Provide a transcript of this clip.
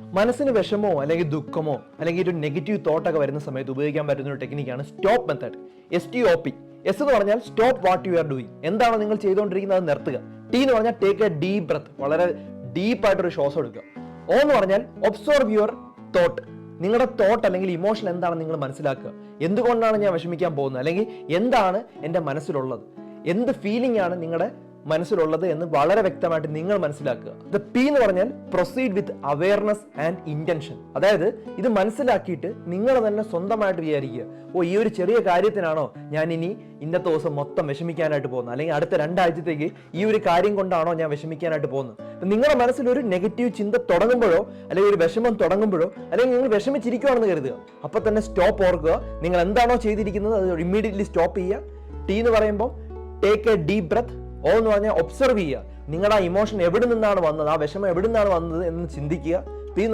മനസ്സിന് വിഷമോ അല്ലെങ്കിൽ ദുഃഖമോ അല്ലെങ്കിൽ ഒരു നെഗറ്റീവ് തോട്ടൊക്കെ വരുന്ന സമയത്ത് ഉപയോഗിക്കാൻ പറ്റുന്ന ഒരു ടെക്നിക്കാണ് stop method S T O P S എന്ന് പറഞ്ഞാൽ stop what you are doing എന്താണ് നിങ്ങൾ ചെയ്തുകൊണ്ടിരിക്കുന്നത്? അത് നിർത്തുക. ടി എന്ന് പറഞ്ഞാൽ ടേക്ക് എ ഡീപ് ബ്രത്ത് വളരെ ഡീപ്പ് ആയിട്ടൊരു ശ്വാസം എടുക്കുക. ഓ എന്ന് പറഞ്ഞാൽ ഒബ്സർവ് യുവർ തോട്ട് നിങ്ങളുടെ തോട്ട് അല്ലെങ്കിൽ ഇമോഷൻ എന്താണ് നിങ്ങൾ മനസ്സിലാക്കുക. എന്തുകൊണ്ടാണ് ഞാൻ വിഷമിക്കാൻ പോകുന്നത്? അല്ലെങ്കിൽ എന്താണ് എന്റെ മനസ്സിലുള്ളത്? എന്ത് ഫീലിംഗ് ആണ് നിങ്ങളുടെ മനസ്സിലുള്ളത് എന്ന് വളരെ വ്യക്തമായിട്ട് നിങ്ങൾ മനസ്സിലാക്കുക. ദ പി എന്ന് പറഞ്ഞാൽ proceed with awareness and intention അതായത് ഇത് മനസ്സിലാക്കിയിട്ട് നിങ്ങൾ തന്നെ സ്വന്തമായിട്ട് വിചാരിക്കുക. ഓ ഈ ഒരു ചെറിയ കാര്യത്തിനാണോ ഞാൻ ഇനി ഇന്നത്തെ ദിവസം മൊത്തം വിഷമിക്കാനായിട്ട് പോകുന്നത്? അല്ലെങ്കിൽ അടുത്ത രണ്ടാഴ്ചത്തേക്ക് ഈ ഒരു കാര്യം കൊണ്ടാണോ ഞാൻ വിഷമിക്കാനായിട്ട് പോകുന്നത്? നിങ്ങളുടെ മനസ്സിൽ ഒരു നെഗറ്റീവ് ചിന്ത തുടങ്ങുമ്പോഴോ അല്ലെങ്കിൽ ഒരു വിഷമം തുടങ്ങുമ്പോഴോ അല്ലെങ്കിൽ നിങ്ങൾ വിഷമിച്ചിരിക്കുകയാണെന്ന് കരുതുക. അപ്പൊ തന്നെ സ്റ്റോപ്പ് ഓർക്കുക. നിങ്ങൾ എന്താണോ ചെയ്തിരിക്കുന്നത് അത് ഇമ്മീഡിയറ്റ്ലി സ്റ്റോപ്പ് ചെയ്യുക. ടീ എന്ന് പറയുമ്പോൾ take a deep breath O എന്ന് പറഞ്ഞാൽ ഒബ്സർവ് ചെയ്യുക. നിങ്ങളുടെ ആ ഇമോഷൻ എവിടെ നിന്നാണ് വന്നത്? ആ വിഷമം എവിടെ നിന്നാണ് വന്നത് എന്ന് ചിന്തിക്കുക.